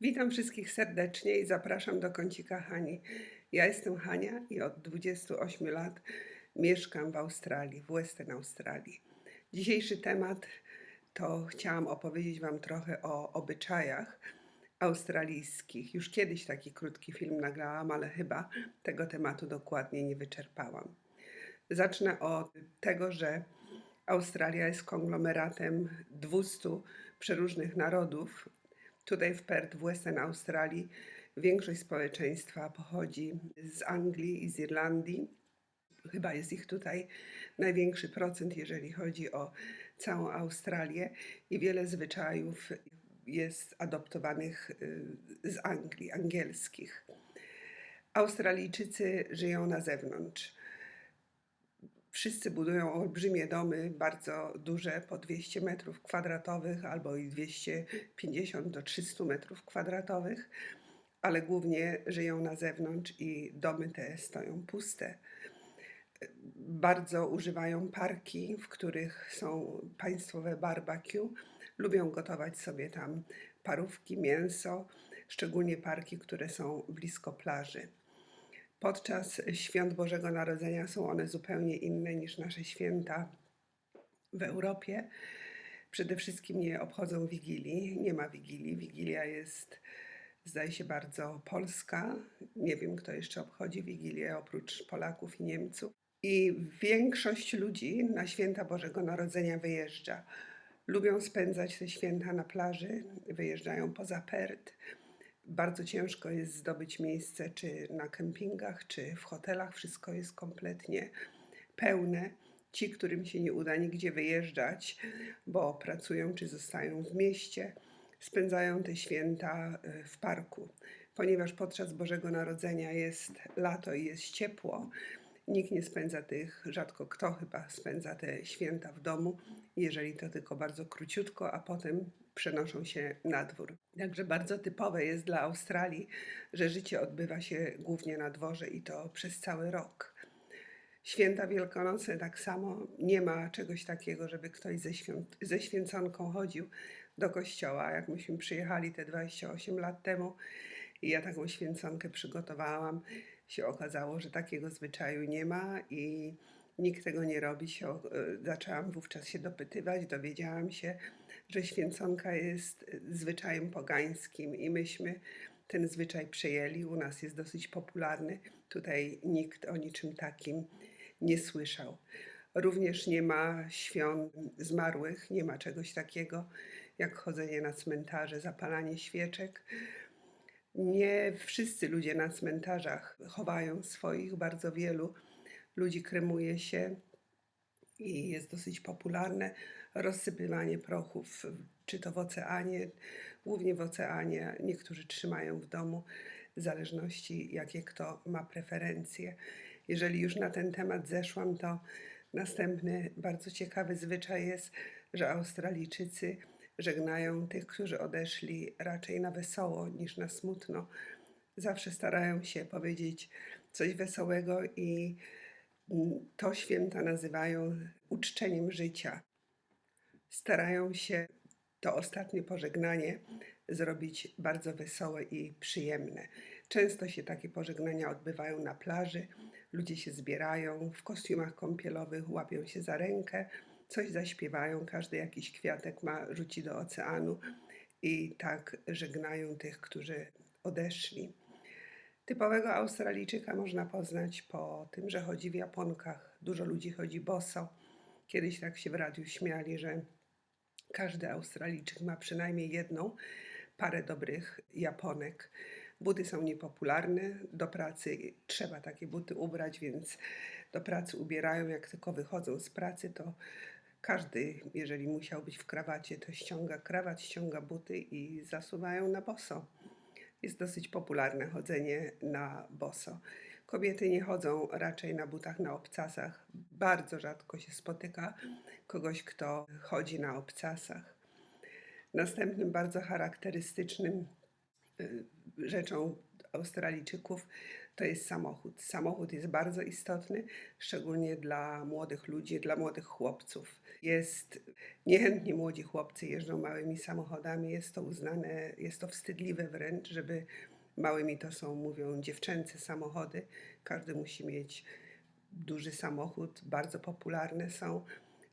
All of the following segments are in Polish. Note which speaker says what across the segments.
Speaker 1: Witam wszystkich serdecznie i zapraszam do kącika Hani. Ja jestem Hania i od 28 lat mieszkam w Australii, w Western Australii. Dzisiejszy temat to chciałam opowiedzieć Wam trochę o obyczajach australijskich. Już kiedyś taki krótki film nagrałam, ale chyba tego tematu dokładnie nie wyczerpałam. Zacznę od tego, że Australia jest konglomeratem 200 przeróżnych narodów. Tutaj w Perth, w Western Australii, większość społeczeństwa pochodzi z Anglii i z Irlandii. Chyba jest ich tutaj największy procent, jeżeli chodzi o całą Australię, i wiele zwyczajów jest adoptowanych y, z Anglii, angielskich. Australijczycy żyją na zewnątrz. Wszyscy budują olbrzymie domy, bardzo duże, po 200 metrów kwadratowych albo i 250 do 300 metrów kwadratowych, ale głównie żyją na zewnątrz i domy te stoją puste. Bardzo używają parki, w których są państwowe barbecue. Lubią gotować sobie tam parówki, mięso, szczególnie parki, które są blisko plaży. Podczas świąt Bożego Narodzenia są one zupełnie inne niż nasze święta w Europie. Przede wszystkim nie obchodzą Wigilii, nie ma Wigilii. Wigilia jest, zdaje się, bardzo polska. Nie wiem, kto jeszcze obchodzi Wigilię oprócz Polaków i Niemców. I większość ludzi na święta Bożego Narodzenia wyjeżdża. Lubią spędzać te święta na plaży, wyjeżdżają poza Perth. Bardzo ciężko jest zdobyć miejsce, czy na kempingach, czy w hotelach. Wszystko jest kompletnie pełne. Ci, którym się nie uda nigdzie wyjeżdżać, bo pracują czy zostają w mieście, spędzają te święta y, w parku. Ponieważ podczas Bożego Narodzenia jest lato i jest ciepło, nikt nie spędza tych, rzadko kto chyba spędza te święta w domu, jeżeli to tylko bardzo króciutko, a potem przenoszą się na dwór. Także bardzo typowe jest dla Australii, że życie odbywa się głównie na dworze i to przez cały rok. Święta Wielkanocne tak samo nie ma czegoś takiego, żeby ktoś ze, świąt, ze święconką chodził do kościoła. Jak myśmy przyjechali te 28 lat temu i ja taką święconkę przygotowałam, się okazało, że takiego zwyczaju nie ma i nikt tego nie robi. Się, e, zaczęłam wówczas się dopytywać, dowiedziałam się, że święconka jest zwyczajem pogańskim i myśmy ten zwyczaj przejęli. U nas jest dosyć popularny. Tutaj nikt o niczym takim nie słyszał. Również nie ma świąt zmarłych, nie ma czegoś takiego jak chodzenie na cmentarze, zapalanie świeczek. Nie wszyscy ludzie na cmentarzach chowają swoich, bardzo wielu ludzi kremuje się i jest dosyć popularne rozsypywanie prochów, czy to w oceanie, głównie w oceanie, niektórzy trzymają w domu, w zależności jakie kto ma preferencje. Jeżeli już na ten temat zeszłam, to następny bardzo ciekawy zwyczaj jest, że Australijczycy żegnają tych, którzy odeszli raczej na wesoło niż na smutno. Zawsze starają się powiedzieć coś wesołego i to święta nazywają uczczeniem życia. Starają się to ostatnie pożegnanie zrobić bardzo wesołe i przyjemne. Często się takie pożegnania odbywają na plaży. Ludzie się zbierają w kostiumach kąpielowych, łapią się za rękę, coś zaśpiewają, każdy jakiś kwiatek ma, rzuci do oceanu i tak żegnają tych, którzy odeszli. Typowego Australijczyka można poznać po tym, że chodzi w japonkach. Dużo ludzi chodzi boso. Kiedyś tak się w radiu śmiali, że każdy Australijczyk ma przynajmniej jedną parę dobrych japonek. Buty są niepopularne, do pracy trzeba takie buty ubrać, więc do pracy ubierają. Jak tylko wychodzą z pracy, to każdy, jeżeli musiał być w krawacie, to ściąga krawat, ściąga buty i zasuwają na boso. Jest dosyć popularne chodzenie na boso. Kobiety nie chodzą raczej na butach na obcasach. Bardzo rzadko się spotyka kogoś, kto chodzi na obcasach. Następnym bardzo charakterystycznym y, rzeczą Australijczyków to jest samochód. Samochód jest bardzo istotny, szczególnie dla młodych ludzi, dla młodych chłopców. Jest niechętnie młodzi chłopcy jeżdżą małymi samochodami, jest to uznane, jest to wstydliwe wręcz, żeby małymi to są, mówią, dziewczęce samochody. Każdy musi mieć duży samochód, bardzo popularne są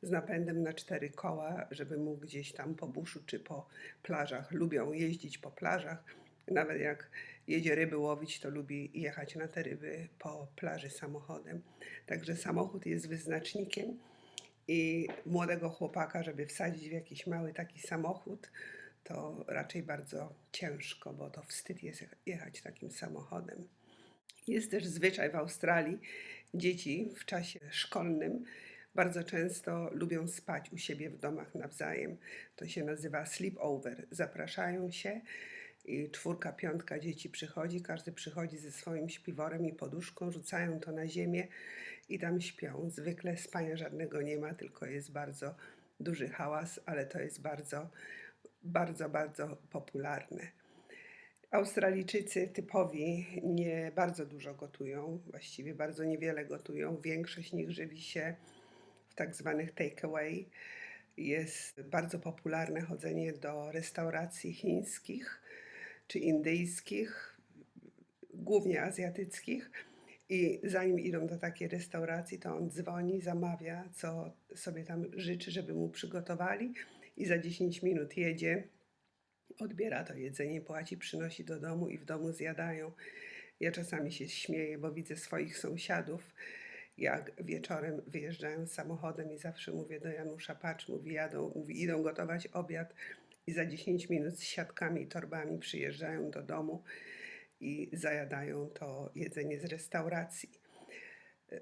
Speaker 1: z napędem na cztery koła, żeby mógł gdzieś tam po buszu czy po plażach. Lubią jeździć po plażach. Nawet jak jedzie ryby łowić, to lubi jechać na te ryby po plaży samochodem. Także samochód jest wyznacznikiem i młodego chłopaka, żeby wsadzić w jakiś mały taki samochód, to raczej bardzo ciężko, bo to wstyd jest jechać takim samochodem. Jest też zwyczaj w Australii, dzieci w czasie szkolnym bardzo często lubią spać u siebie w domach nawzajem. To się nazywa sleepover. Zapraszają się i czwórka, piątka dzieci przychodzi, każdy przychodzi ze swoim śpiworem i poduszką, rzucają to na ziemię i tam śpią. Zwykle spania żadnego nie ma, tylko jest bardzo duży hałas, ale to jest bardzo, bardzo, bardzo popularne. Australijczycy typowi nie bardzo dużo gotują, właściwie bardzo niewiele gotują. Większość z nich żywi się w tak zwanych takeaway. Jest bardzo popularne chodzenie do restauracji chińskich czy indyjskich, głównie azjatyckich. I zanim idą do takiej restauracji, to on dzwoni, zamawia, co sobie tam życzy, żeby mu przygotowali, i za 10 minut jedzie, odbiera to jedzenie, płaci, przynosi do domu i w domu zjadają. Ja czasami się śmieję, bo widzę swoich sąsiadów, jak wieczorem wyjeżdżają samochodem i zawsze mówię do Janusza, patrz, mówi, jadą, mówi, idą gotować obiad i za 10 minut z siatkami i torbami przyjeżdżają do domu i zajadają to jedzenie z restauracji.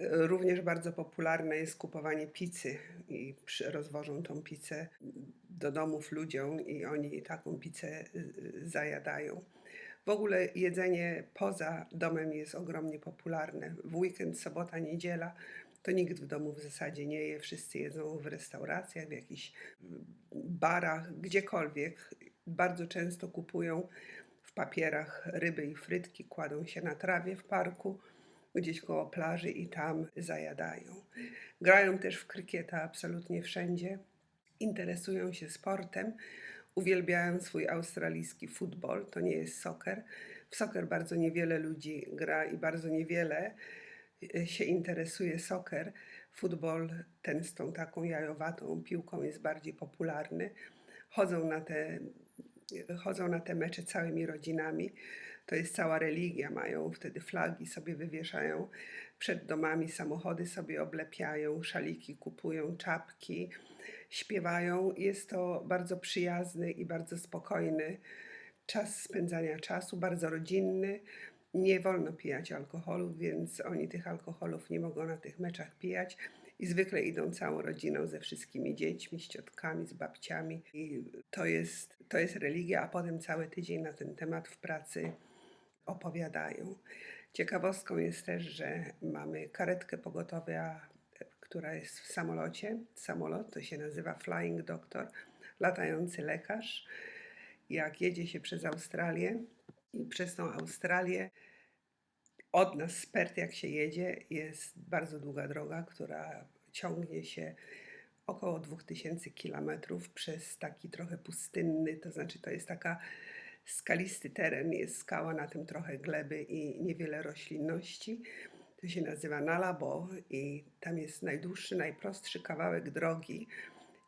Speaker 1: Również bardzo popularne jest kupowanie pizzy i rozwożą tą pizzę do domów ludziom i oni taką pizzę y, zajadają. W ogóle jedzenie poza domem jest ogromnie popularne. W weekend, sobota, niedziela to nikt w domu w zasadzie nie je. Wszyscy jedzą w restauracjach, w jakichś mm, barach, gdziekolwiek. Bardzo często kupują w papierach ryby i frytki, kładą się na trawie w parku, gdzieś koło plaży i tam zajadają. Grają też w krykieta absolutnie wszędzie. Interesują się sportem. Uwielbiają swój australijski futbol, to nie jest soccer. W soccer bardzo niewiele ludzi gra i bardzo niewiele e, się interesuje soccer. Futbol ten z tą taką jajowatą piłką jest bardziej popularny. Chodzą na te, chodzą na te mecze całymi rodzinami. To jest cała religia. Mają wtedy flagi, sobie wywieszają przed domami, samochody sobie oblepiają, szaliki kupują, czapki, śpiewają. Jest to bardzo przyjazny i bardzo spokojny czas spędzania czasu, bardzo rodzinny. Nie wolno pijać alkoholu, więc oni tych alkoholów nie mogą na tych meczach pijać. I zwykle idą całą rodziną ze wszystkimi dziećmi, z ciotkami, z babciami. I to jest, to jest religia, a potem cały tydzień na ten temat w pracy opowiadają. Ciekawostką jest też, że mamy karetkę pogotowia, która jest w samolocie. Samolot to się nazywa Flying Doctor, latający lekarz. Jak jedzie się przez Australię i przez tą Australię od nas z Perth, jak się jedzie, jest bardzo długa droga, która ciągnie się około 2000 kilometrów przez taki trochę pustynny, to znaczy to jest taka skalisty teren, jest skała, na tym trochę gleby i niewiele roślinności. To się nazywa Nalabo i tam jest najdłuższy, najprostszy kawałek drogi.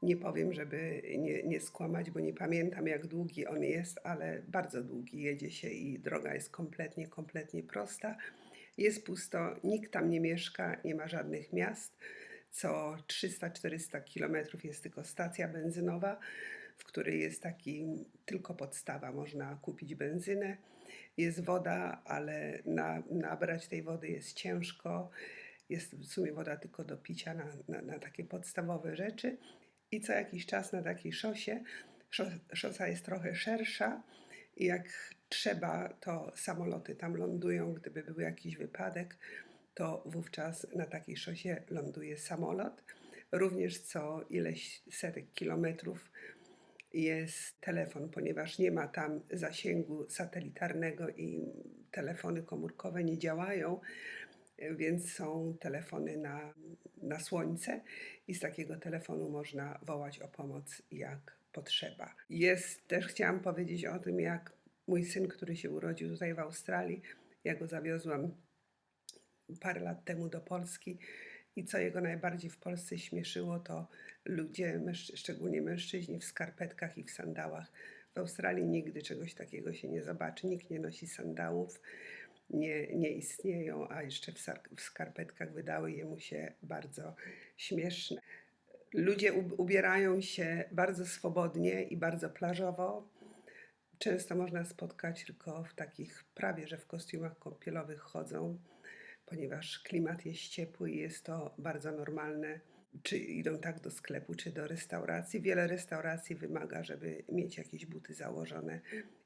Speaker 1: Nie powiem, żeby nie, nie skłamać, bo nie pamiętam jak długi on jest, ale bardzo długi. Jedzie się i droga jest kompletnie, kompletnie prosta. Jest pusto, nikt tam nie mieszka, nie ma żadnych miast. Co 300-400 kilometrów jest tylko stacja benzynowa, w której jest taki tylko podstawa, można kupić benzynę. Jest woda, ale na, nabrać tej wody jest ciężko. Jest w sumie woda tylko do picia na, na, na takie podstawowe rzeczy. I co jakiś czas na takiej szosie, szos, szosa jest trochę szersza i jak trzeba, to samoloty tam lądują, gdyby był jakiś wypadek, to wówczas na takiej szosie ląduje samolot. Również co ileś setek kilometrów jest telefon, ponieważ nie ma tam zasięgu satelitarnego i telefony komórkowe nie działają, więc są telefony na, na słońce i z takiego telefonu można wołać o pomoc jak potrzeba. Jest też chciałam powiedzieć o tym, jak mój syn, który się urodził tutaj w Australii, ja go zawiozłam parę lat temu do Polski i co jego najbardziej w Polsce śmieszyło, to ludzie, szczególnie mężczyźni w skarpetkach i w sandałach. W Australii nigdy czegoś takiego się nie zobaczy. Nikt nie nosi sandałów, nie, nie istnieją, a jeszcze w, w skarpetkach wydały jemu się bardzo śmieszne. Ludzie ub- ubierają się bardzo swobodnie i bardzo plażowo. Często można spotkać tylko w takich prawie że w kostiumach kąpielowych chodzą, ponieważ klimat jest ciepły i jest to bardzo normalne. Czy idą tak do sklepu, czy do restauracji. Wiele restauracji wymaga, żeby mieć jakieś buty założone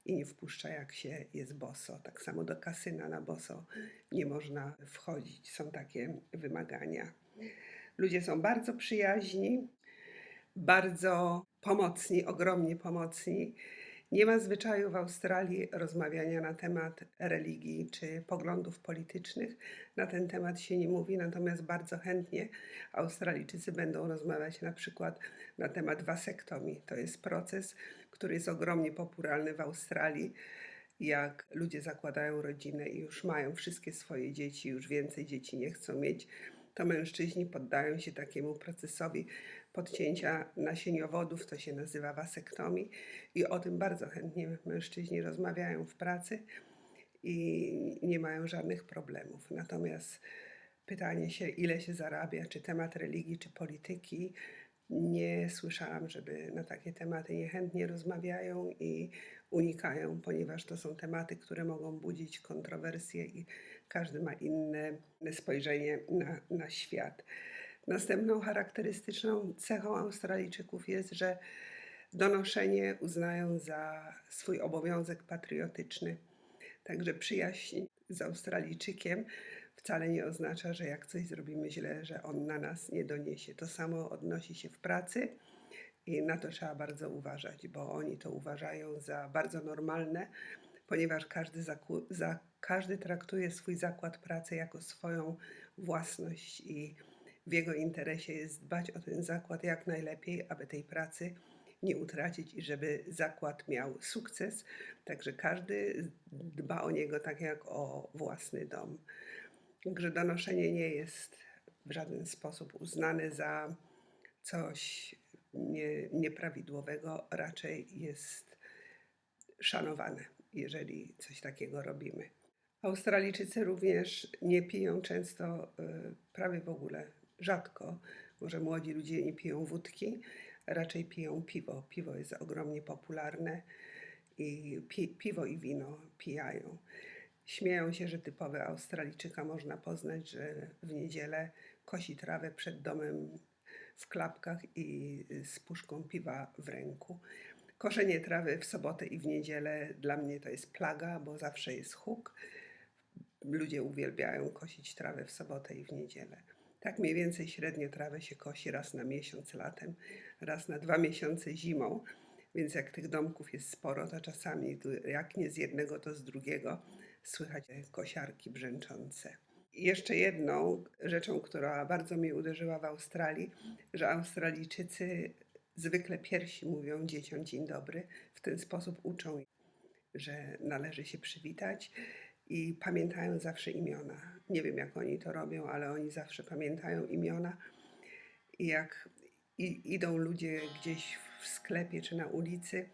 Speaker 1: i nie wpuszcza, jak się jest boso. Tak samo do kasyna na boso nie można wchodzić. Są takie wymagania. Ludzie są bardzo przyjaźni, bardzo pomocni, ogromnie pomocni. Nie ma zwyczaju w Australii rozmawiania na temat religii czy poglądów politycznych. Na ten temat się nie mówi, natomiast bardzo chętnie Australijczycy będą rozmawiać na przykład na temat wasektomii. To jest proces, który jest ogromnie popularny w Australii. Jak ludzie zakładają rodzinę i już mają wszystkie swoje dzieci, już więcej dzieci nie chcą mieć, to mężczyźni poddają się takiemu procesowi podcięcia nasieniowodów, to się nazywa wasektomii i o tym bardzo chętnie mężczyźni rozmawiają w pracy i nie mają żadnych problemów. Natomiast pytanie się, ile się zarabia, czy temat religii, czy polityki, nie słyszałam, żeby na takie tematy niechętnie rozmawiają i unikają, ponieważ to są tematy, które mogą budzić kontrowersje i każdy ma inne spojrzenie na, na świat. Następną charakterystyczną cechą Australijczyków jest, że donoszenie uznają za swój obowiązek patriotyczny. Także przyjaźń z Australijczykiem wcale nie oznacza, że jak coś zrobimy źle, że on na nas nie doniesie. To samo odnosi się w pracy i na to trzeba bardzo uważać, bo oni to uważają za bardzo normalne, ponieważ każdy, za, każdy traktuje swój zakład pracy jako swoją własność i w jego interesie jest dbać o ten zakład jak najlepiej, aby tej pracy nie utracić i żeby zakład miał sukces. Także każdy dba o niego tak jak o własny dom. Także donoszenie nie jest w żaden sposób uznane za coś nie, nieprawidłowego, raczej jest szanowane, jeżeli coś takiego robimy. Australijczycy również nie piją często, y, prawie w ogóle, rzadko, może młodzi ludzie nie piją wódki, raczej piją piwo. Piwo jest ogromnie popularne i pi, piwo i wino pijają. Śmieją się, że typowy Australijczyka można poznać, że w niedzielę kosi trawę przed domem w klapkach i z puszką piwa w ręku. Koszenie trawy w sobotę i w niedzielę dla mnie to jest plaga, bo zawsze jest huk. Ludzie uwielbiają kosić trawę w sobotę i w niedzielę. Tak mniej więcej średnio trawę się kosi raz na miesiąc latem, raz na dwa miesiące zimą. Więc jak tych domków jest sporo, to czasami jak nie z jednego, to z drugiego słychać kosiarki brzęczące. I jeszcze jedną rzeczą, która bardzo mnie uderzyła w Australii, że Australijczycy zwykle pierwsi mówią dzieciom dzień dobry. W ten sposób uczą, że należy się przywitać i pamiętają zawsze imiona. Nie wiem, jak oni to robią, ale oni zawsze pamiętają imiona. I jak i, idą ludzie gdzieś w sklepie czy na ulicy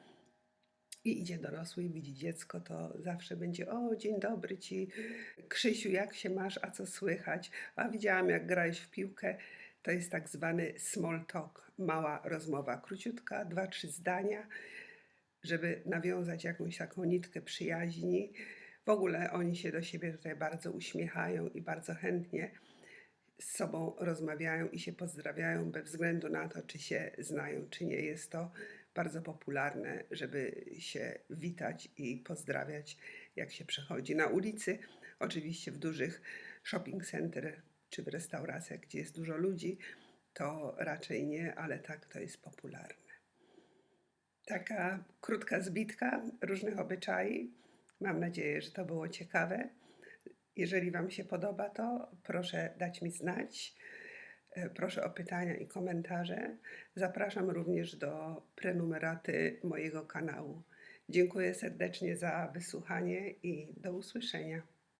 Speaker 1: i idzie dorosły i widzi dziecko, to zawsze będzie: O, dzień dobry ci, Krzysiu, jak się masz, a co słychać? A widziałam, jak grałeś w piłkę. To jest tak zwany small talk, mała rozmowa, króciutka, dwa, trzy zdania, żeby nawiązać jakąś taką nitkę przyjaźni. W ogóle oni się do siebie tutaj bardzo uśmiechają i bardzo chętnie z sobą rozmawiają i się pozdrawiają bez względu na to, czy się znają, czy nie. Jest to bardzo popularne, żeby się witać i pozdrawiać, jak się przechodzi na ulicy. Oczywiście w dużych shopping center czy w restauracjach, gdzie jest dużo ludzi, to raczej nie, ale tak to jest popularne. Taka krótka zbitka różnych obyczai, Mam nadzieję, że to było ciekawe. Jeżeli Wam się podoba, to proszę dać mi znać. E, Proszę o pytania i komentarze. Zapraszam również do prenumeraty mojego kanału. Dziękuję serdecznie za wysłuchanie i do usłyszenia.